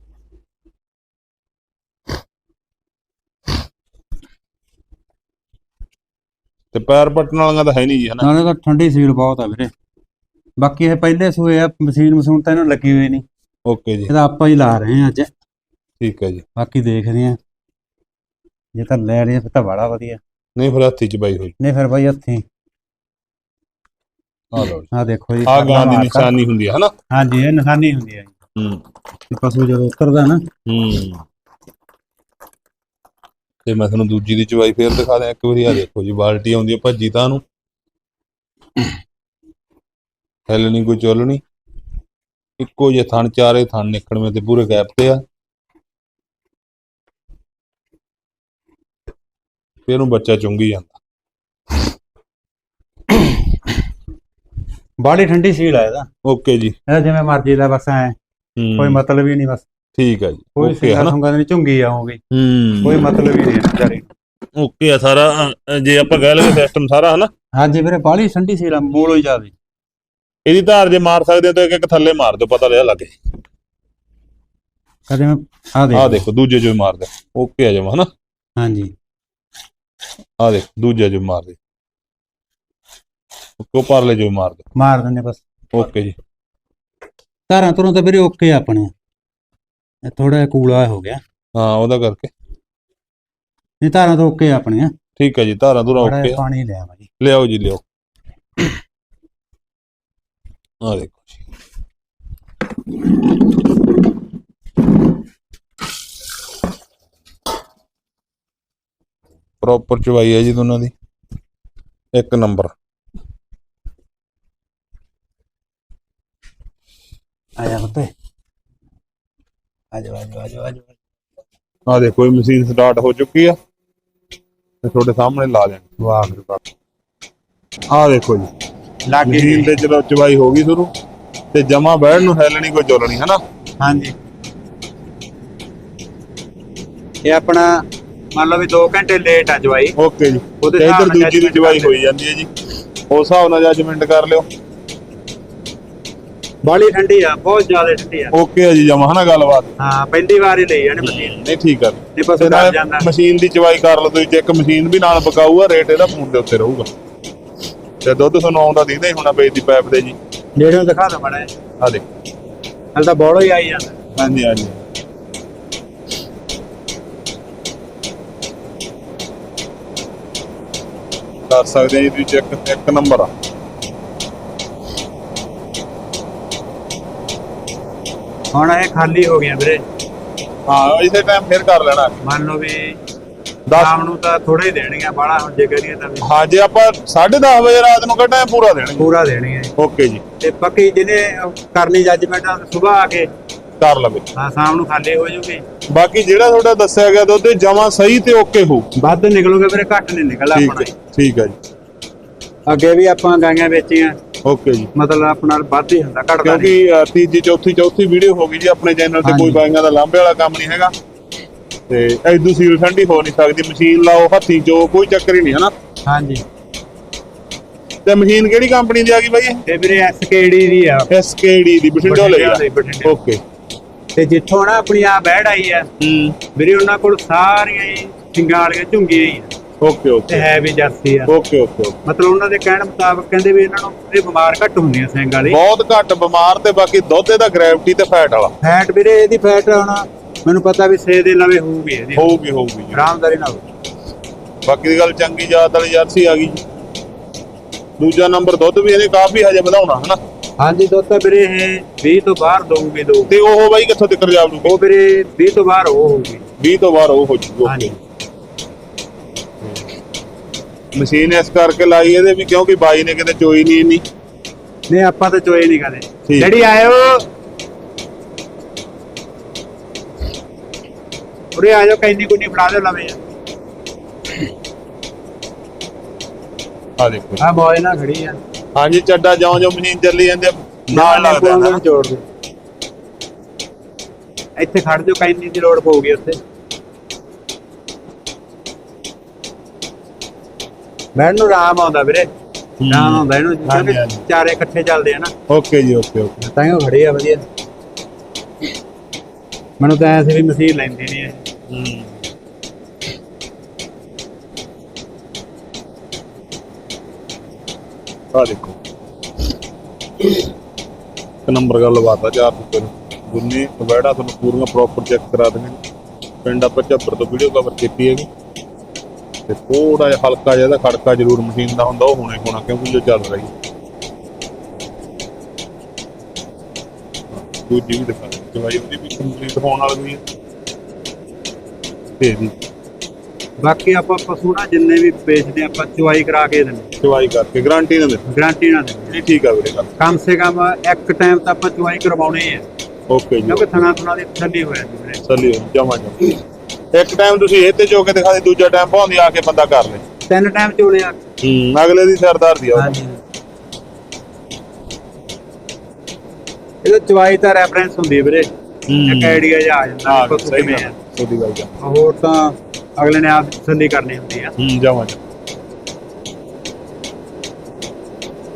ਤੇ ਪੈਰ ਪੱਟਣ ਵਾਲੀਆਂ ਤਾਂ ਹੈ ਨਹੀਂ ਜੀ ਹਨਾ। ਨਾਲੇ ਤਾਂ ਠੰਡੀ ਸੀਲ ਬਹੁਤ ਆ ਵੀਰੇ। ਬਾਕੀ ਇਹ ਪਹਿਲੇ ਸੂਏ ਆ ਮਸ਼ੀਨ ਮਸ਼ੂਨ ਤਾਂ ਇਹਨੂੰ ਲੱਗੀ ਹੋਈ ਨਹੀਂ। ਓਕੇ ਜੀ। ਇਹਦਾ ਆਪਾਂ ਹੀ ਲਾ ਰਹੇ ਆ ਅੱਜ। ਠੀਕ ਹੈ ਜੀ। ਬਾਕੀ ਦੇਖਦੇ ਆ ਜੇ ਤਾਂ ਲੈ ਰਹੇ ਫਿਰ ਤਾਂ ਬੜਾ ਵਧੀਆ। ਨਹੀਂ ਫਿਰ ਹੱਥੀ ਚ ਬਾਈ ਹੋਈ। ਨਹੀਂ ਫਿਰ ਬਾਈ ਹੱਥੀ। ਆ ਲਓ ਜੀ। ਆ ਦੇਖੋ ਜੀ ਆ ਗਾਂ ਦੀ। ਨਿਸ਼ਾਨੀ ਹੁੰਦੀ ਹੈ ਹਨਾ? ਹਾਂਜੀ ਇਹ ਨਿਸ਼ਾਨੀ ਹੁੰਦੀ ਹੈ। ਹੂੰ ਪਸ਼ੂ ਜਦੋਂ ਉਤਰਦਾ ਨਾ। ਹੂੰ। ਤੇ ਮੈਂ ਤੁਹਾਨੂੰ ਦੂਜੀ ਦੀ ਚਵਾਈ ਫੇਰ ਦਿਖਾ ਦਿਆਂ। ਇੱਕ ਵਾਰੀ ਆ ਦੇਖੋ ਜੀ ਬਾਲਟੀ ਆਉਂਦੀ ਹੈ ਭੱਜੀ ਤਾਂ ਨੂੰ। ਹਿੱਲ ਨਹੀਂ ਕੋਈ ਚੁੱਲ ਨਹੀਂ ਇੱਕੋ ਜਿਹੇ ਥਣ ਚਾਰੇ ਥਣ ਨਿਕਲਵੇਂ ਤੇ ਪੂਰੇ ਗੈਪ ਤੇ ਆ। ਫਿਰ ਇਹਨੂੰ ਬੱਚਾ ਚੁੰਗੀ ਜਾਂਦਾ। ਬਾੜੀ ਠੰਡੀ ਸੀਲ ਆ ਇਹਦਾ। ਓਕੇ ਜੀ। ਇਹਦਾ ਜਿਵੇਂ ਮਰਜ਼ੀ ਦਾ ਬਸ ਐ ਹੂੰ, ਕੋਈ ਮਤਲਬ ਹੀ ਨਹੀਂ ਬਸ। ਠੀਕ ਹੈ ਜੀ। ਕੋਈ ਸਿੰਗਾ ਸੁੰਗਾ ਨਹੀਂ ਝੁੰਗੀ ਆਉਂਗੀ ਹੂੰ। ਕੋਈ ਮਤਲਬ ਹੀ ਨਹੀਂ ਵਿਚਾਰੀ ਓਕੇ ਆ ਸਾਰਾ ਜੇ ਆਪਾਂ ਕਹਿ ਲਈਏ ਸਿਸਟਮ ਸਾਰਾ ਹਨਾ। ਹਾਂਜੀ ਵੀਰੇ ਬਾੜੀ ਠੰਡੀ ਸੀਲ ਆ ਮੂਲ ਹੋਈ ਜਾਵੇ। ਇਹਦੀ ਧਾਰ ਜੇ ਮਾਰ ਸਕਦੇ ਹੋ ਤਾਂ ਇੱਕ ਇੱਕ ਥੱਲੇ ਮਾਰ ਦਿਓ ਪਤਾ ਲਿਆ ਲੱਗੇ ਕਦੇ ਮੈਂ ਆ ਦੇਖ। ਆਹ ਦੇਖੋ ਦੂਜੇ ਜੋ ਮਾਰ ਦੇ ਓਕੇ ਆ ਜਾਵਾ ਹਨਾ? ਹਾਂਜੀ। ਆਹ ਦੇਖ ਦੂਜੇ ਜੋ ਮਾਰ ਦੇ ਕੋ ਪਰਲੇ ਜੋ ਮਾਰ ਦੇ ਮਾਰ ਦਿੰਦੇ ਬਸ। ਓਕੇ ਜੀ। ਧਾਰਾਂ ਤੁਰੋਂ ਤਾਂ ਵੀਰੇ ਓਕੇ ਆਪਣੇ ਇਹ ਥੋੜਾ ਜਿਹਾ ਕੂਲਾ ਹੋ ਗਿਆ। ਹਾਂ ਉਹਦਾ ਕਰਕੇ। ਨਹੀਂ ਧਾਰਾਂ ਤਾਂ ਓਕੇ ਆ ਆਪਣੀਆਂ। ਠੀਕ ਹੈ ਜੀ ਧਾਰਾਂ ਧੁਰਾ ਓਕੇ ਪਾਣੀ ਲਿਆ ਵਾ ਜੀ। ਲਿਆਓ ਜੀ ਲਿਆਓ। ਆਹ ਦੇਖੋ ਜੀ ਪ੍ਰੋਪਰ ਚਵਾਈ ਹੈ ਜੀ ਦੋਨਾਂ ਦੀ ਇੱਕ ਨੰਬਰ ਆਇਆ ਪੁੱਤੇ ਆਜੋ ਆਜੋ ਆਜੋ ਆਜੋ ਆ ਦੇਖੋ ਇਹ ਮਸ਼ੀਨ ਸਟਾਰਟ ਹੋ ਚੁੱਕੀ ਆ ਤੇ ਤੁਹਾਡੇ ਸਾਹਮਣੇ ਲਾ ਦੇਣ ਵਾਹ ਬਾਬਾ ਆ ਦੇਖੋ ਜੀ ਲੱਗ। ਤੇ ਚਲੋ ਚਵਾਈ ਹੋ ਗਈ ਸ਼ੁਰੂ ਤੇ ਜਮਾ ਬੈਠ ਨੂੰ ਹੈਲਣੀ ਕੋਈ ਚੋਲਣੀ ਹਨਾ? ਹਾਂਜੀ। ਇਹ ਆਪਣਾ ਮੰਨ ਲਓ ਵੀ 2 ਘੰਟੇ ਲੇਟ ਆ ਜਵਾਈ। ਓਕੇ ਜੀ। ਉਹਦੇ ਹਿਸਾਬ ਇੱਧਰ ਨਾਲ ਦੂਜੀ ਦੀ ਕਰ ਹੋਈ ਜਾਂਦੀ ਹੈ ਜੀ। ਉਸ ਹਿਸਾਬ ਨਾਲ ਜੱਜਮੈਂਟ ਕਰ ਲਿਓ। ਬਾਲੀ ਠੰਡੀ ਆ ਬਹੁਤ ਜ਼ਿਆਦਾ ਠੰਡੀ ਆ। ਓਕੇ ਆ ਜੀ ਜਮਾ ਹਨਾ ਗੱਲਬਾਤ? ਹਾਂ ਪਹਿਲੀ ਵਾਰ ਹੀ ਲਈ ਜਾਣੀ ਮਸ਼ੀਨ ਨਹੀਂ ਠੀਕ ਆ। ਤੇ ਬਸ ਤੇ ਕਰ ਨਾਲੇ ਜਾਂਦਾ। ਮਸ਼ੀਨ ਦੀ ਚਵਾਈ ਕਰ ਲਓ ਤੁਸੀਂ ਚੈੱਕ ਮਸ਼ੀਨ ਵੀ ਨਾਲ ਬਕਾਊ ਆ ਰੇਟ ਇਹਦਾ ਫੋਨ ਦੇ ਉੱਤੇ ਰਹੂਗਾ। ਤੇ ਦੁੱਧ ਤੁਹਾਨੂੰ ਆਉਂਦਾ ਦਿਖਦਾ ਹੀ ਹੋਣਾ ਪੇਜ ਦੀ ਪਾਈਪ ਦੇ ਜੀ। ਜਿਹੜੇ ਨੂੰ ਦਿਖਾ ਦੋ ਮੜਾ ਆ ਦੇਖ। ਹਲ ਤਾਂ ਬੋੜੋ ਹੀ ਆਈ ਜਾਂਦਾ ਹਾਂਜੀ ਹਾਂਜੀ। ਕਰ ਸਕਦੇ ਆ ਜੀ ਤੁਸੀਂ ਚੈੱਕ ਇੱਕ ਨੰਬਰ ਆ। ਹੁਣ ਇਹ ਖਾਲੀ ਹੋ ਗਿਆ ਵੀਰੇ। ਹਾਂ ਇਸੇ ਟਾਈਮ ਫੇਰ ਕਰ ਲੈਣਾ। ਮੰਨ ਲਓ ਵੀ ਸ਼ਾਮ ਨੂੰ ਤਾਂ ਥੋੜਾ ਹੀ ਦੇਣਗੇ ਬਾਹਲਾ ਹੁਣ ਜੇ ਕਰੀਏ ਤਾਂ ਵੀ। ਹਾਂ ਜੇ ਆਪਾਂ 10:30 ਵਜੇ ਰਾਤ ਨੂੰ ਕੱਢਾਂ ਪੂਰਾ ਦੇਣਗੇ। ਪੂਰਾ ਦੇਣਗੇ। ਓਕੇ ਜੀ। ਤੇ ਬਾਕੀ ਜਿਹਨੇ ਕਰਨੀ ਜੱਜਮੈਂਟ ਸਵੇਰ ਆ ਕੇ ਕਰ ਲਵੇ। ਹਾਂ ਸ਼ਾਮ ਨੂੰ ਖਾਲੀ ਹੋ ਜੂਗੀ। ਬਾਕੀ ਜਿਹੜਾ ਤੁਹਾਡਾ ਦੱਸਿਆ ਗਿਆ ਦੁੱਧ ਜਮਾ ਸਹੀ ਤੇ ਓਕੇ ਹੋ ਵੱਧ ਨਿਕਲੂਗੇ ਵੀਰੇ ਘੱਟ ਨਹੀਂ ਨਿਕਲ ਠੀਕ ਆਪਣਾ ਹੈ ਠੀਕ ਹੈ ਜੀ। ਅੱਗੇ ਵੀ ਆਪਾਂ ਗਾਈਆਂ ਵੇਚੀਆਂ। ਓਕੇ ਜੀ। ਮਤਲਬ ਆਪਣਾ ਵੱਧ ਹੀ ਹੁੰਦਾ ਘਟਦਾ ਕਿਉਂਕਿ ਤੀਜੀ ਚੌਥੀ ਚੌਥੀ ਵੀਡੀਓ ਹੋ ਗਈ ਜੀ ਆਪਣੇ ਚੈਨਲ ਤੇ ਕੋਈ। ਬਾਈਆਂ ਦਾ ਲਾਂਬੇ ਵਾਲਾ ਕੰਮ ਨਹੀਂ ਹੈਗਾ। ਤੇ ਐਦੂ ਸੀਲ ਠੰਡੀ ਹੋ ਨਹੀਂ ਸਕਦੀ ਮਸ਼ੀਨ ਲਾਓ ਹੱਥੀ ਚੋ ਕੋਈ ਚੱਕਰ ਹੀ ਨਹੀਂ ਹਨਾ? ਹਾਂਜੀ। ਤੇ ਮਸ਼ੀਨ ਕਿਹੜੀ ਕੰਪਨੀ ਦੀ ਆ ਗਈ ਬਾਈ ਤੇ ਵੀਰੇ ਐਸਕੇਡੀ ਦੀ ਆ। ਐਸਕੇਡੀ ਦੀ ਬਠਿੰਡੇ ਲਈ ਬਠਿੰਡੇ। ਓਕੇ ਤੇ। ਜਿੱਥੋਂ ਨਾ ਆਪਣੀ ਆ ਬੈੜ ਆਈ ਆ ਹੂੰ। ਵੀਰੇ ਉਹਨਾਂ ਕੋਲ ਸਾਰੀਆਂ ਹੀ ਸਿੰਗਾਂ ਵਾਲੀਆਂ ਝੁੰਗੀਆਂ ਹੀ ਆ। ਓਕੇ ਤੇ ਓਕੇ ਹੈ ਵੀ ਜਰਸੀ ਆ। Okay okay. ਮਤਲਬ ਉਹਨਾਂ ਦੇ ਕਹਿਣ ਮੁਤਾਬਕ ਕਹਿੰਦੇ ਵੀ ਇਹਨਾਂ ਨੂੰ ਇਹ ਬਿਮਾਰ ਘੱਟ ਹੁੰਦੀਆਂ ਸਿੰਘ ਵਾਲੀ। ਬਹੁਤ ਘੱਟ ਬਿਮਾਰ ਤੇ ਬਾਕੀ ਦੁੱਧ ਦਾ ਗ੍ਰੈਵਿਟੀ ਤੇ ਫੈਟ ਵਾਲਾ। ਫੈਟ ਵੀਰੇ ਇਹਦੀ ਫੈਟ ਹੁਣ ਮੈਨੂੰ ਪਤਾ ਵੀ ਸੇ ਦੇ ਲਵੇ ਹੋਊਗੀ ਇਹਦੀ। ਹੋਊਗੀ ਹੋਊਗੀ ਜੀ। ਆਰਾਮਦਾਰੀ ਨਾਲ। ਹੋਊ। ਬਾਕੀ ਦੀ ਗੱਲ ਚੰਗੀ ਜਾਤ ਵਾਲੀ ਜਰਸੀ ਆ ਗਈ ਜੀ। ਦੂਜਾ ਨੰਬਰ ਦੁੱਧ ਵੀ ਇਹਨੇ ਕਾਫੀ ਹਜੇ ਵਧਾਉਣਾ ਹਨਾ? ਹਾਂਜੀ ਦੁੱਧ ਤਾਂ ਵੀਰੇ ਇਹ 20 ਤੋਂ ਬਾਹਰ ਦਊਗੀ ਦੋ। ਤੇ ਉਹ ਬਾਈ ਕਿੱਥੋਂ ਤੱਕ ਜਾਵੜੂ ਉਹ ਵੀਰੇ 20 ਤੋਂ ਬਾਹਰ ਉਹ ਹੋਊਗੀ। 20 ਤੋਂ ਬਾਅਦ ਉਹ ਹੋ ਜੂਗੀ ਹਾਂਜੀ। ਮਸ਼ੀਨ ਇਸ ਕਰਕੇ ਲਾਈ ਇਹਦੇ ਵੀ ਕਿਉਂਕਿ ਬਾਈ ਨੇ ਕਿਤੇ ਚੋਈ ਨਹੀਂ ਇੰਨੀ। ਨਹੀਂ ਆਪਾਂ ਤਾਂ ਚੋਏ ਨਹੀਂ ਕਦੇ। ਠੀਕ। ਡੈਡੀ ਆਇਓ ਉਰੇ ਆ ਜਾਓ ਕੈਨੀ ਕੁਨੀ ਫੜਾ ਦਿਓ ਲਵੇ। ਆ ਦੇਖੋ ਆ ਬੋਏ ਨਾ ਖੜੀ ਆ। ਹਾਂਜੀ ਚੱਡਾ ਜਿਉਂ ਜਿਉਂ ਮਸ਼ੀਨ ਚੱਲੀ ਜਾਂਦੀ ਨਾਲ ਲੱਗਦਾ ਨਾ। ਜੋੜ ਦੇ ਇੱਥੇ ਖੜ ਜਾਓ ਕੈਨੀ ਦੀ ਲੋੜ ਪਊਗੀ ਉੱਥੇ। ਮੈਨੂੰ ਆਰਾਮ ਆਉਂਦਾ ਵੀਰੇ। ਆਰਾਮ ਆਉਂਦਾ ਇਹਨੂੰ ਹਾਂਜੀ, ਕਿਉਂਕਿ ਹਾਂਜੀ। ਚਾਰੇ ਇਕੱਠੇ ਚੱਲਦੇ ਆ ਨਾ। ਓਕੇ ਜੀ ਓਕੇ ਓਕੇ। ਤਾਂ ਹੀ ਉਹ ਖੜੀ ਆ ਵਧੀਆ। ਮੈਨੂੰ ਤਾਂ ਐਸੇ ਵੀ ਮਸੀਹ ਲੈਂਦੀ ਨਹੀਂ ਇਹ ਹੂੰ। ਆ ਦੇਖੋ। ਇੱਕ ਨੰਬਰ ਗੱਲ ਬਾਤ ਆ ਚਾਰ ਸੁਪਰ ਦੁੰਨੀ ਕਬੈੜਾ ਤੁਹਾਨੂੰ ਪੂਰੀਆਂ ਪ੍ਰੋਪਰ ਚੈੱਕ ਕਰਾ ਦੇਣਗੇ। ਪਿੰਡ ਆਪਾਂ ਝੱਬਰ ਤੋਂ ਵੀਡੀਓ ਕਵਰ ਕੀਤੀ ਹੈਗੀ। ਤੇ ਥੋੜਾ ਜਿਹਾ ਹਲਕਾ ਜਿਹਾ ਇਹਦਾ ਖੜਕਾ ਜ਼ਰੂਰ ਮਸ਼ੀਨ ਦਾ ਹੁੰਦਾ, ਉਹ ਹੋਣਾ ਹੀ ਹੋਣਾ, ਕਿਉਂਕਿ ਜੋ ਚੱਲ ਰਹੀ ਦੂਜੀ ਵੀ ਦਿਖਾ ਦਵਾਈ ਉਹਦੀ ਵੀ ਕੰਪਲੀਟ ਹੋਣ ਵਾਲੀ ਹੈ ਤੇ ਵੀ ਬਾਕੀ ਆਪਾਂ ਪਸ਼ੂ ਨਾ ਜਿੰਨੇ ਵੀ ਵੇਚਦੇ ਆਪਾਂ ਚੁਆਈ ਕਰਾ ਕੇ ਦਿੰਦੇ ਦਵਾਈ ਕਰਕੇ ਗਾਰੰਟੀ ਨਾ ਦੇ ਗਾਰੰਟੀ ਨਾਲ ਦਿੰਦੇ ਨਹੀਂ ਠੀਕ ਆ ਵੀਰੇ ਗੱਲ। ਕਮ ਸੇ ਕਮ ਇੱਕ ਟਾਈਮ ਤਾਂ ਆਪਾਂ ਚੁਆਈ ਕਰਵਾਉਣੀ ਹੈ ਓਕੇ ਜੀ ਕਿਉਂਕਿ ਥਣਾ ਥਣਾ ਦੀ ਥੱਲੀ ਹੋ ਜਾਂਦੀ ਵੀਰੇ। ਚੱਲਿਓ ਜਮਾ ਜਮਾ। ਇੱਕ ਟਾਈਮ ਤੁਸੀਂ ਇਹ ਤੇ ਜੋ ਕੇ ਦਿਖਾ ਦੇ ਦੂਜਾ ਟਾਈਮ ਭਾਉਂਦੀ ਆ ਕੇ ਬੰਦਾ ਕਰ ਲੈ। ਤਿੰਨ ਟਾਈਮ ਚੋਲੇ ਆ। ਹੂੰ ਅਗਲੇ ਦੀ ਸਰਦਾਰ ਦੀ ਆ। ਹਾਂਜੀ। ਇਹਦਾ ਚੁਆਈ ਦਾ ਰੈਫਰੈਂਸ ਹੁੰਦੀ ਵੀਰੇ। ਇੱਕ ਆਈਡੀਆ ਜਿਹਾ ਆ ਜਾਂਦਾ ਪਸ਼ੂ ਸਹੀ ਕਿਵੇਂ ਆ ਸੋਦੀ ਗੱਲ ਜਾ ਹੋਰ ਤਾਂ ਅਗਲੇ ਨੇ ਆਪ ਤਸੱਲੀ ਕਰਨੀ ਹੁੰਦੀ ਆ। ਹੂੰ ਜਮਾ ਜਮਾ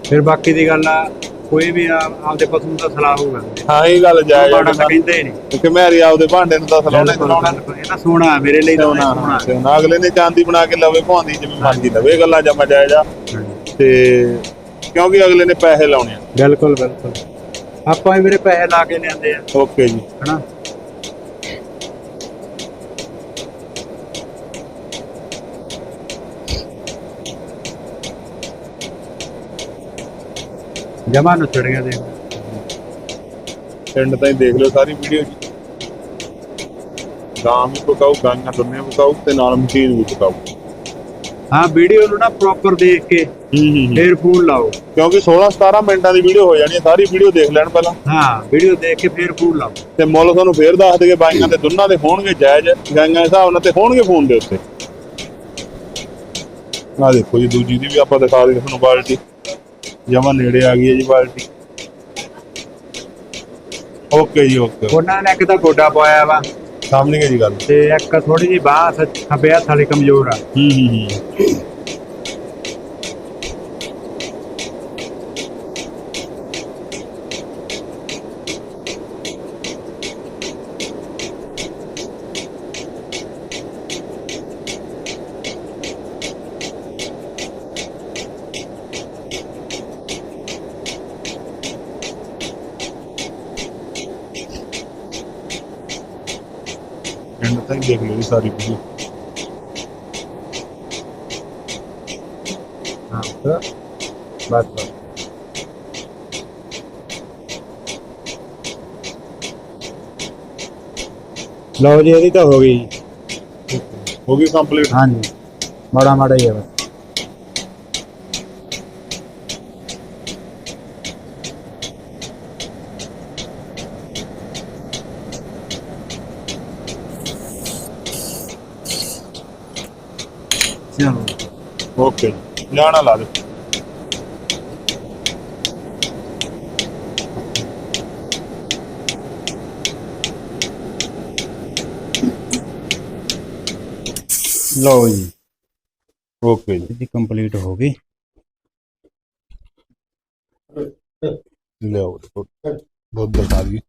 ਫਿਰ ਬਾਕੀ ਦੀ ਗੱਲ ਆ ਕੋਈ ਵੀ ਆ- ਆਪਦੇ ਪਸ਼ੂ ਨੂੰ ਤਾਂ ਸਲਾਹ ਹੋਊਗਾ। ਹਾਂ ਇਹ ਗੱਲ ਜਾਇਜ਼ ਆ ਤਾਂ ਕਹਿੰਦੇ ਹੀ ਨਹੀਂ। ਕਿਉਂਕਿ ਮੈਰੀ ਆਪਦੇ ਭਾਂਡੇ ਨੂੰ ਤਾਂ ਸਲਾਉਣੇ ਸਲਾਉਣਾ ਇਹ ਤਾਂ ਸੋਹਣਾ ਮੇਰੇ ਲਈ ਤਾਂ ਸੋਨਾ ਸੋਨਾ ਅਗਲੇ ਨੇ ਚਾਂਦੀ ਬਣਾ ਕੇ ਲਵੇ ਭਾਂਦੀ ਜਿਵੇਂ ਮਰਜ਼ੀ ਲਵੇ ਇਹ ਗੱਲਾਂ ਜਮਾ ਜਾਇਜ਼ ਆ। ਤੇ ਕਿਉਂਕਿ ਅਗਲੇ ਨੇ ਪੈਸੇ ਲਾਉਣੇ ਆ। ਬਿਲਕੁਲ ਬਿਲਕੁਲ। ਆਪਾਂ ਵੀ ਮੇਰੇ ਪੈਸੇ ਲਾ ਕੇ ਲਿਆਂਦੇ ਆ। ਓਕੇ ਜੀ। ਹਨਾ? ਜਮਾ ਨੂੰ ਚੜ ਗਿਆ ਦੇਖ ਪਿੰਡ ਤਾਈਂ ਦੇਖ ਲਿਓ ਸਾਰੀ ਵੀਡੀਓ ਜੀ। ਗਾਂ ਵੀ ਪਕਾਉ ਗਾਂਆਂ ਦੁੰਨੇ ਪਕਾਉ ਤੇ ਨਾਲ ਮਸ਼ੀਨ ਵੀ ਪਕਾਉ ਹਾਂ ਵੀਡੀਓ ਨੂੰ ਨਾ ਪ੍ਰੋਪਰ ਦੇਖ ਕੇ ਹੂੰ ਹੂੰ ਫੇਰ ਫੋਨ ਲਾਓ। ਕਿਉਂਕਿ 16 17 ਮਿੰਟਾਂ ਦੀ ਵੀਡੀਓ ਹੋ ਜਾਣੀ ਹੈ ਸਾਰੀ ਵੀਡੀਓ ਦੇਖ ਲੈਣ ਪਹਿਲਾਂ। ਹਾਂ ਵੀਡੀਓ ਦੇਖ ਕੇ ਫੇਰ ਫੋਨ ਲਾਓ। ਤੇ ਮੁੱਲ ਤੁਹਾਨੂੰ ਫੇਰ ਦੱਸ ਦਈਏ ਬਾਈਆਂ ਦੇ ਦੋਨਾਂ ਦੇ ਹੋਣਗੇ ਜਾਇਜ਼ ਗਾਈਆਂ ਦੇ ਹਿਸਾਬ ਨਾਲ ਤੇ ਹੋਣਗੇ ਫੋਨ ਦੇ ਉੱਤੇ। ਆ ਦੇਖੋ ਜੀ ਦੂਜੀ ਦੀ ਵੀ ਆਪਾਂ ਦਿਖਾ ਦੇ ਤੁਹਾਨੂੰ ਬਾਲਟੀ। ਜਮਾ ਨੇੜੇ ਆ ਗਈ ਹੈ ਜੀ ਬਾਲਟੀ। ਓਕੇ ਜੀ ਓਕੇ। ਉਹਨਾਂ ਨੇ ਇੱਕ ਤਾਂ ਗੋਡਾ ਪਾਇਆ ਵਾ। ਸਾਹਮਣੇ ਜੀ ਗੱਲ। ਤੇ ਇੱਕ ਥੋੜੀ ਜੀ ਬਾਹ ਖੱਬੇ ਹੱਥ ਵਾਲੀ ਕਮਜ਼ੋਰ ਆ। ਹੂੰ ਹੂੰ ਹੂੰ। ਦੇਖ ਲਓ ਜੀ ਸਾਰੀ ਬਸ ਬਸ। ਲਓ ਜੀ ਇਹਦੀ ਤਾਂ ਹੋ ਗਈ। ਜੀ। ਹੋ ਗਈ ਕੰਪਲੀਟ ਹਾਂਜੀ। ਮਾੜਾ ਮਾੜਾ ਹੀ ਹੈ ਬਸ। ਓਕੇ ਜਾਣਾ ਲਾ ਦੇ ਲਓ ਜੀ। ਓਕੇ ਜੀ ਇਹਦੀ ਕੰਪਲੀਟ ਹੋ ਗਈ। ਲਿਆਓ ਦੁੱਧ ਦਿਖਾ ਦੀ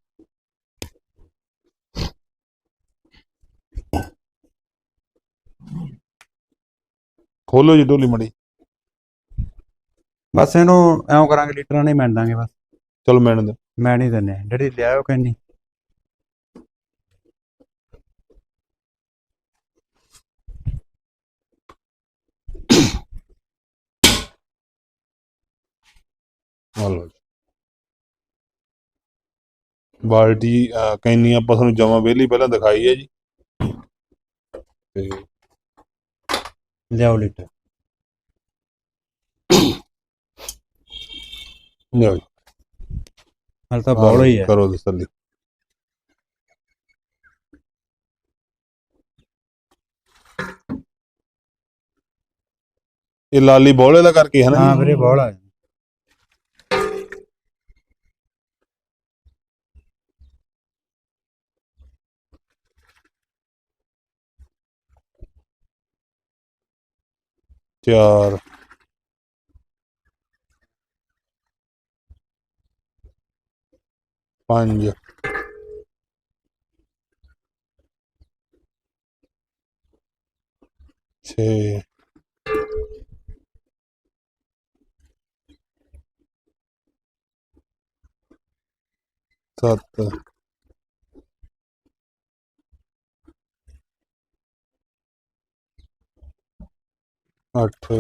ਖੋਲੋ ਜੀ ਢੋਲੀ ਮੜੀ। ਬਸ ਇਹਨੂੰ ਐਂ ਕਰਾਂਗੇ ਲੀਟਰਾਂ ਨਹੀਂ ਦਾਂਗੇ ਬਸ। ਚਲੋ ਮੈਨ ਦੇ ਮੈਂ ਨਹੀਂ ਦਿੰਨੇ। ਡੈਡੀ ਲਿਆਓ ਕਹਿੰਦੀ ਆ ਲਓ ਬਾਲਟੀ ਕੈਨੀ ਆਪਾਂ ਤੁਹਾਨੂੰ ਜਮਾ ਵੇਲੀ ਪਹਿਲਾਂ ਦਿਖਾਈ ਹੈ ਜੀ। ਤੇ ਲਿਆਓ ਲੀਟਰ। ਲਿਆਓ ਹਲ ਤਾਂ ਬੌਲ ਹੀ ਹੈ। ਕਰੋ ਤਸੱਲੀ ਇਹ ਲਾਲੀ ਬੋਲੇ ਦਾ ਕਰਕੇ ਹੈ ਨਾ ਹਾਂ? ਵੀਰੇ ਬੌਲ ਆ। ਚਾਰ ਪੰਜ ਛੇ ਸੱਤ ਅੱਠ।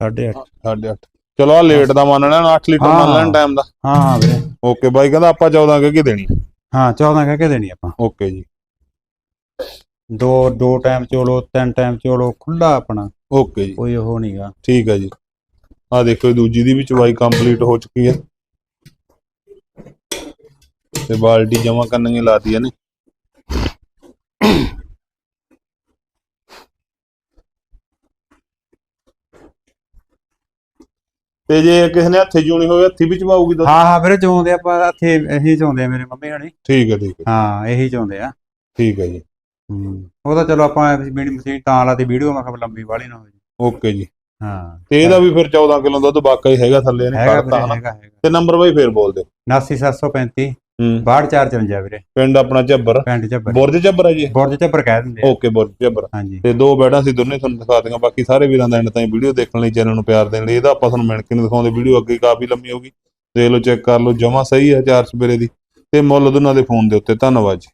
ਸਾਢੇ ਅੱਠ। ਸਾਢੇ ਅੱਠ। ਚਲੋ ਆ ਲੇਟ ਦਾ ਮੰਨ ਲੈਣ 8 ਲੀਟਰ ਮੰਨ ਲੈਣ। ਟਾਈਮ ਦਾ। ਹਾਂ ਹਾਂ ਵੀਰੇ। ਓਕੇ ਬਾਈ ਕਹਿੰਦਾ ਆਪਾਂ 14 ਕਹਿ ਕੇ ਦੇਣੀ। ਹਾਂ 14 ਕਹਿ ਕੇ ਦੇਣੀ ਆਪਾਂ। ਓਕੇ ਜੀ। ਦੋ ਦੋ ਟਾਈਮ ਚੋਲੋ ਤਿੰਨ ਟਾਈਮ ਚੋਲੋ ਖੁੱਲਾ ਆਪਣਾ। ਓਕੇ ਜੀ। ਕੋਈ ਉਹ ਨਹੀਂਗਾ ਠੀਕ ਹੈ ਜੀ। ਆ ਦੇਖੋ ਦੂਜੀ ਦੀ ਵੀ ਚਵਾਈ ਕੰਪਲੀਟ ਹੋ ਚੁੱਕੀ ਹੈ। ਤੇ ਬਾਲਟੀ ਜਮਾ ਕਰਨਗੇ ਲਾਤੀ ਹੈ ਨੇ। ਤੇ ਜੇ ਕਿਸੇ ਨੇ ਹੱਥੇ ਜੂਣੀ ਹੋਵੇ ਹੱਥੀ ਵੀ ਚਵਾਉਗੀ ਤਾਂ ਹਾਂ ਹਾਂ ਵੀਰੇ ਚੋਂਦੇ ਆਪਾਂ ਇੱਥੇ ਇਹੀ ਚੋਂਦੇ ਆ ਮੇਰੇ ਮੰਮੀ ਹਣੀ। ਠੀਕ ਹੈ ਠੀਕ ਹੈ। ਹਾਂ ਇਹੀ ਚੋਂਦੇ ਆ। ਠੀਕ ਹੈ ਜੀ। ਹੂੰ ਉਹ ਤਾਂ ਚਲੋ ਆਪਾਂ ਮੇਰੀ ਮਸ਼ੀਨ ਤਾਂ ਲਾਤੀ ਵੀਡੀਓ ਮੈਂ ਕਿਹਾ ਲੰਬੀ ਵਾਲੀ ਨਾ ਹੋ ਜੀ ਓਕੇ ਜੀ। ਹਾਂ। ਤੇ ਇਹਦਾ ਵੀ ਫਿਰ 14 ਕਿਲੋ ਦੁੱਧ ਬਾਕਾ ਹੀ ਹੈਗਾ ਥੱਲੇ ਨੇ ਹੈਗਾ ਕਰਤਾ ਵੀਰੇ ਹਨਾ। ਹੈਗਾ ਹੈਗਾ। ਤੇ ਨੰਬਰ ਬਾਈ ਫੇਰ ਬੋਲ ਦਿਓ 89735 ਹੂੰ। 6254 ਵੀਰੇ। ਪਿੰਡ ਆਪਣਾ ਝੱਬਰ। ਪਿੰਡ ਚੱਬਰ ਬੁਰਜ ਝੱਬਰ ਹੈ ਜੀ? ਬੁਰਜ ਚੱਬਰ ਕਹਿ ਦਿੰਦੇ ਆ। ਓਕੇ ਬੁਰਜ ਝੱਬਰ। ਹਾਂਜੀ। ਤੇ ਦੋ ਬੈਡਾਂ ਸੀ ਦੋਨੇ ਤੁਹਾਨੂੰ ਦਿਖਾ ਦਿਆਂ ਬਾਕੀ ਸਾਰੇ ਵੀਰਾਂ ਦਾ ਐਂਡ ਤਾਈਂ ਵੀਡੀਓ ਦੇਖਣ ਲਈ ਚੈਨਲ ਨੂੰ ਪਿਆਰ ਦੇਣ ਲਈ। ਇਹਦਾ ਆਪਾਂ ਤੁਹਾਨੂੰ ਮਿਣ ਕੇ ਨਹੀਂ ਦਿਖਾਉਂਦੇ। ਵੀਡੀਓ ਅੱਗੇ ਕਾਫੀ ਲੰਮੀ ਹੋਗੀ ਦੇਖ ਲਓ ਚੈੱਕ ਕਰ ਲਓ। ਜਮਾ ਸਹੀ ਹੈ ਚਾਰ ਸਪੇਰੇ ਦੀ। ਤੇ ਮੁੱਲ ਦੋਨਾਂ ਦੇ ਫੋਨ ਦੇ ਉੱਤੇ। ਧੰਨਵਾਦ ਜੀ।